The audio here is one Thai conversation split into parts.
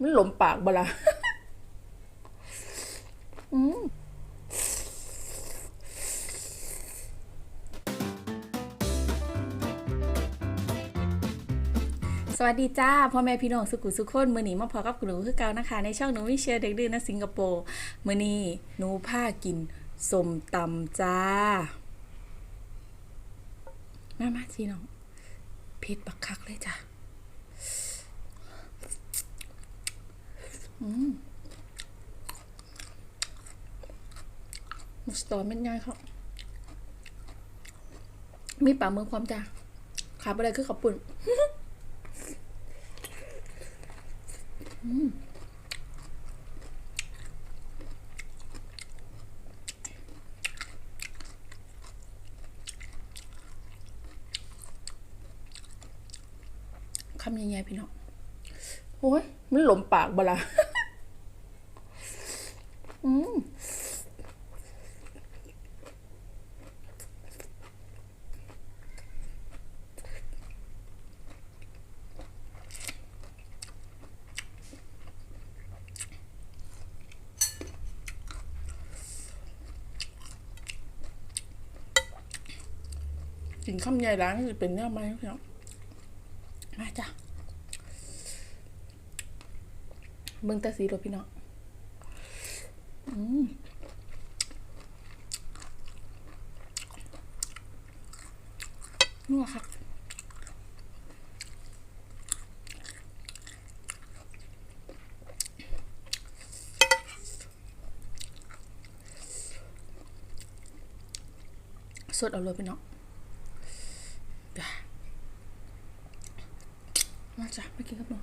มันหลมปากบล่ะอืมสวัสดีจ้าพ่อแม่พี่น้องสุขุสุขคนมือหนีมาพอกับหนูคือเก่านะคะ ในช่องหนูวิเชียร์เด็กดื้อนะสิงคโปร์มือนี้หนูผ้ากินสมตำจ้า มามาพี่น้องเผ็ดบักคักเลยจ้ะ มมุสตอเม็ดง่ายครับ มีปลาเมืองความจ้าขาบอะไรคือขับปุ่นคำยังไงพี่น้องโอ้ย มันหลมปากบล่ะ อืมกินข้าวใหญ่ร้านคือเป็นเนื้อไหมพี่น้องมาจ้ะเบิ่งแตาสีรถพี่เน้องอืม นัวครับสดเอาเลยพี่น้องจ้ะมาจ้ะไปกินกับหนู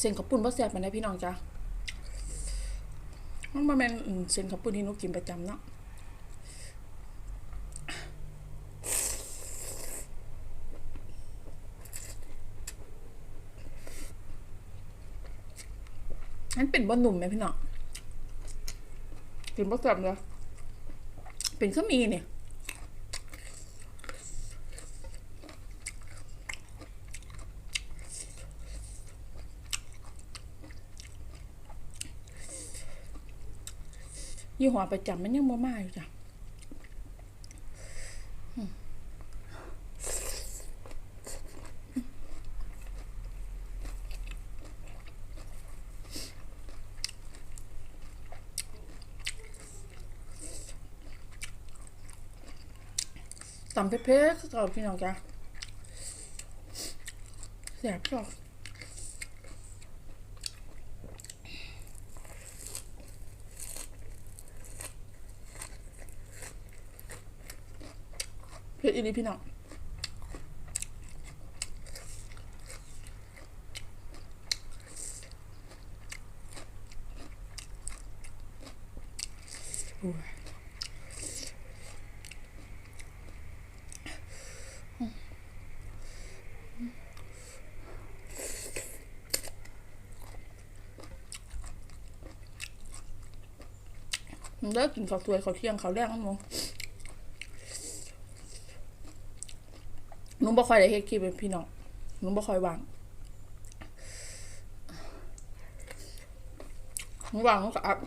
เส้นข้าวปุ้นบ่แซ่บปานใดพี่น้องจ้ะมันบ่แม่นเส้นข้าวปุ้นที่หนูกินประจำเนาะมันเป็นบ่หนุ่มไหมพี่น้องกินบ่แซ่บเลยเป็นข้ามีเนี่ย ยี่ห้อประจำมันยังบ่มาอยู่จ้ะอืมตำเผ็ดๆคือเก่าพี่น้องจ้ะแซ่บจ้ะ อีหลีพี่น้องเลิกกินข้าวสวยข้าวเที่ยงข้าวแรกนั่นมั้ง หนุ่มบ่ค่อยได้เฮ็ดคลิปเป็นพี่น้องหนุ่มบ่ค่อยวางหนุ่มวางหนุ่มก็อัพ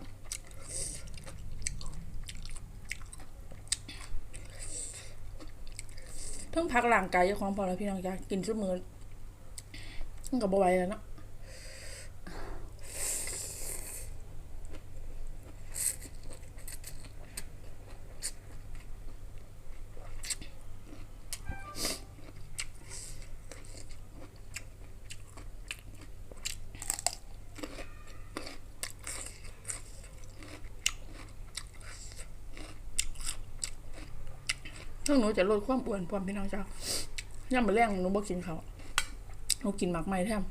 เพิ่งพักร่างกายเจ้าของพอแล้วพี่น้องจ้ะกินซุมื้อมันก็บ่ไหวแล้วเนาะ ซึ่งหนูจะลดความอ้วนพร้อมพี่น้องจ้าย่ำมาแรงหนูบอกินเขาหนูกินหมักไม้แทม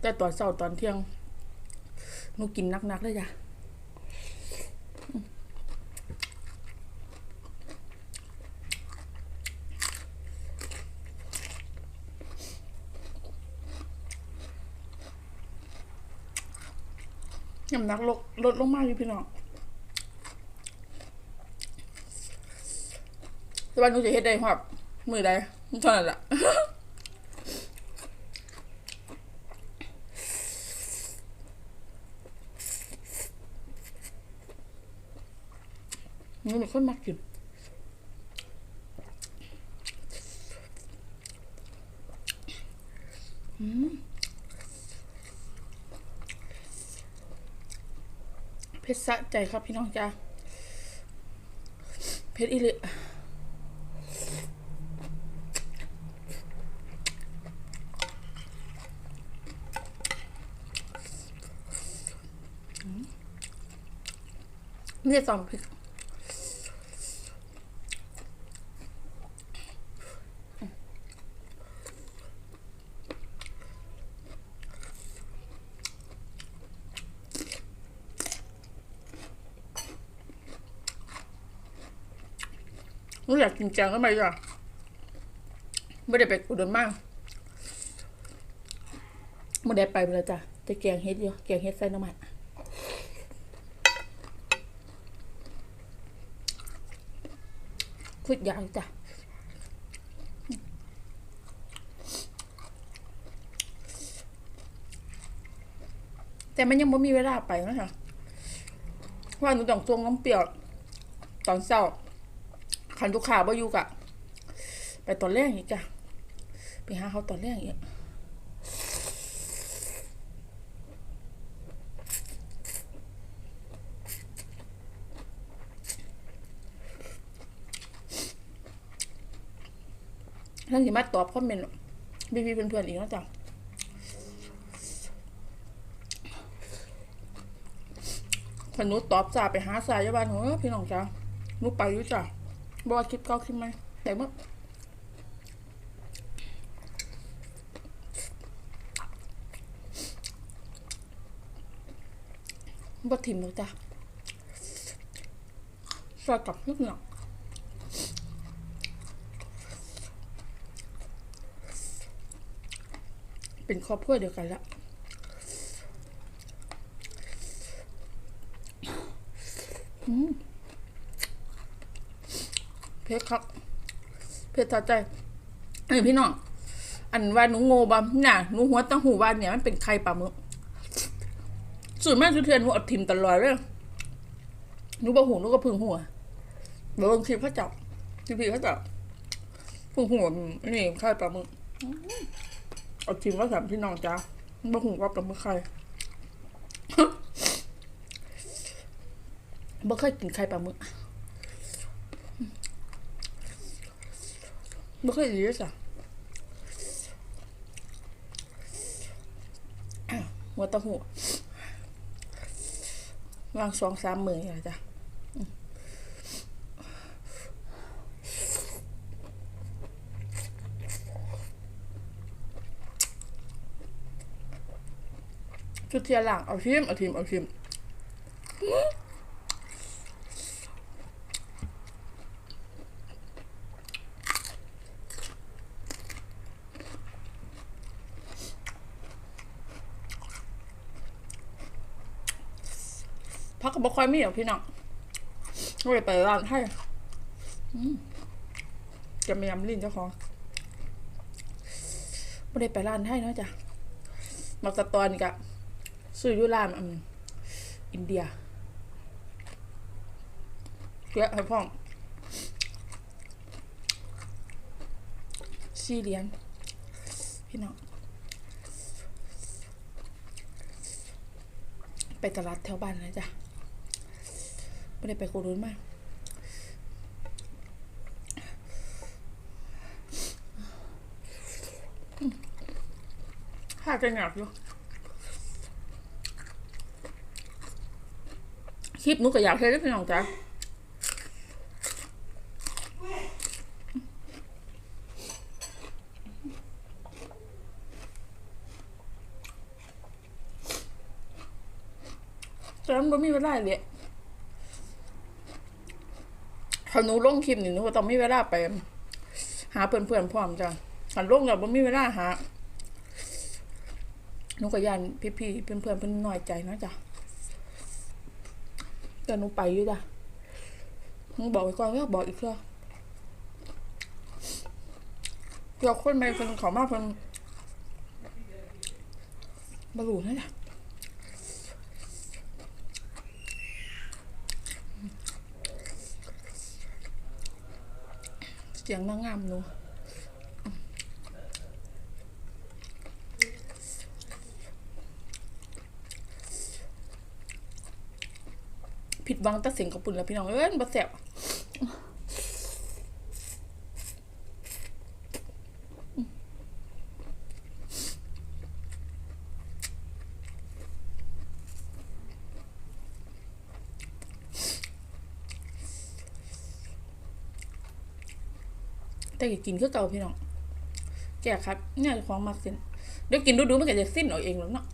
แต่ตอนเช้าตอนเที่ยงหนูกินนักๆเลยจ้ะน้ำหนักลดลดลงมากเลยพี่น้อง แต่ว่าหนูจะเฮ็ดได้หอบมือใดเท่านั้นแหละนูเป็นคนมักกินอืมเผ็ดสะใจครับพี่น้องจ้าเผ็ดอีหลิอืม ไม่ได้สองพริกหนูอยากกินแกงก็ไม่จ้ไม่ได้ไปอุดรมากไม่ได้ไปเลยจ้ะจะแกงเฮ็ดอยู่แกงเฮ็ดใส่น้ำมัน พูดยาวจ้ะแต่มันยังไม่มีเวลาไปนะคะเพราะว่าหนูต้องตรงน้ำเปรี้ยว ตอนเช้าขันทุกขาบ่อยู่กะ ไปตอนแรกอีกจ้ะไปหาเขาตอนแรกอีก ท่นสิมาตอบคอมเมนต์พี่พี่เพื่อนๆอีกแล้วจ้ะคันหนูตอบจ่าไปหาสายยาบาลหนูเอ้พี่น้องจ้ะนูไปยู่จ้ะบอคลิปเก้าคลิปไหมแต่เมื่อบ่ถิ่มหรอกจ้ะซอยกับนิดหน่อ เป็นครอบครัวเดียวกันละเพชรครับ เพชรทัดใจเอ้ยพี่น้อง อันว่าหนูโง่บำน่ะหนูหัวตั้งหูว่าเนี่ยมันเป็นใครปลาหมึกส่วนมากทุเทือนหนูอดทิมตลอดเลยหนูบ่หูหนูก็พึ่งหัวเดี๋ยวลองคลิปเขาจับคลิปเขาจับพึ่งหัวนี่ใครปลาหมึก เอาทิมว่าสามพี่น้องจ้าบ่หูว่าปลาหมึกใครบ่เคยกินไข่ปลาหมึกไม่เคยดีเลยจ้ะหัวตะหูวางสองสามมืออย่างจ้ะ ชุดเทียหลังเอาทิมเอาทิมเอาทิมพักกับบ่ค่อยมีหรอกพี่น้องก็เลยไปร้านให้อืมจะมียำลิ้นเจ้าของไม่ได้ไปร้านให้เนาะจ้ะมักตะตอนนี่กะ ซื้อยุรานอืมอินเดียเยอะให้พ่อมสี่เรียญพี่น้องไปตลาดแถวบ้านนะจ๊ะไม่ได้ไปโครุนมากข้าจะหนักอยู่ คลิปนูก็อยากให้ได้พี่น้องจ้ะแต่มันบ่มีเวลาเลยถ้าหนูลงคลิปนี่หนูก็ต้องมีเวลาไป หาเพื่อนๆพร้อมจ้ะถ้าลงแล้วบ่มีเวลาหาหนูก็ยันพี่ๆเพื่อนๆเพิ่อนน้อยใจนะจ้ะ เดี๋ยวหนูไปอยู่จ้ะหนูบอกไว้ก่อนว่าบอกอีกเพื่อเดี๋ยวคนไปคนเขามากคนบรูนั่นแหละเสียงนางงามหนู วังแตัดเสียงกระปุ่นแล้วพี่น้องเอ้ยบ่แสบแต่ก,กินคือเก่าพี่น้องแจกครับเนี่ยของมักสิ้นเดี๋ยวกินดูๆมันก็จะสิ้นเอาเองแล้วเนาะ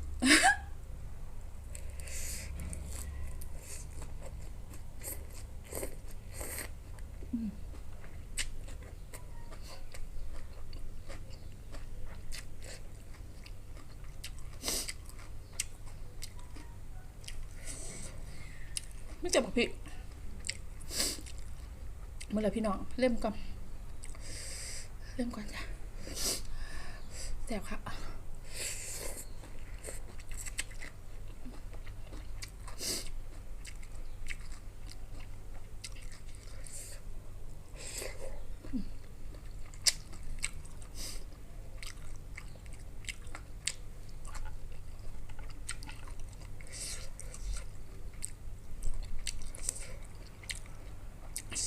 ไม่จะบอกพี่เมื่อไรพี่น้องเล่มก่อน เล่มก่อนจ้ะแสบค่ะ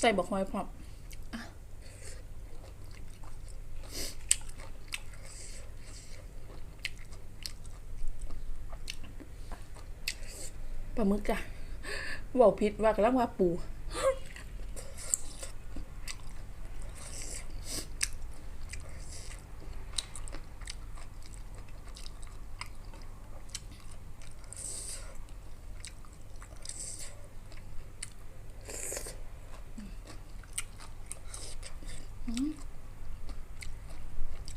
ใส่บอกหอยพร้อมปลาหมึกอะบอกพิษว่ากำลังว่าปู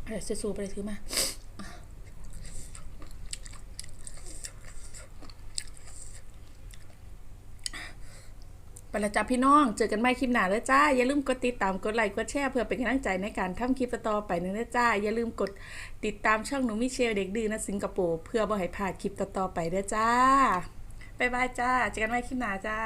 เดี๋ยวจะซูไปเลยถือมาไปละจ้าพี่น้อง เจอกันใหม่คลิปหน้าแล้วจ้า อย่าลืมกดติดตาม กดไลค์ กดแชร์เพื่อเป็นกำลังใจในการทำคลิปต่อไปนึงนะจ้า อย่าลืมกดติดตามช่องหนูมิเชลเด็กดื้อนะสิงคโปร์เพื่อบ่ให้พลาดคลิปต่อไปด้อจ้า บ๊ายบายจ้า เจอกันใหม่คลิปหน้าจ้า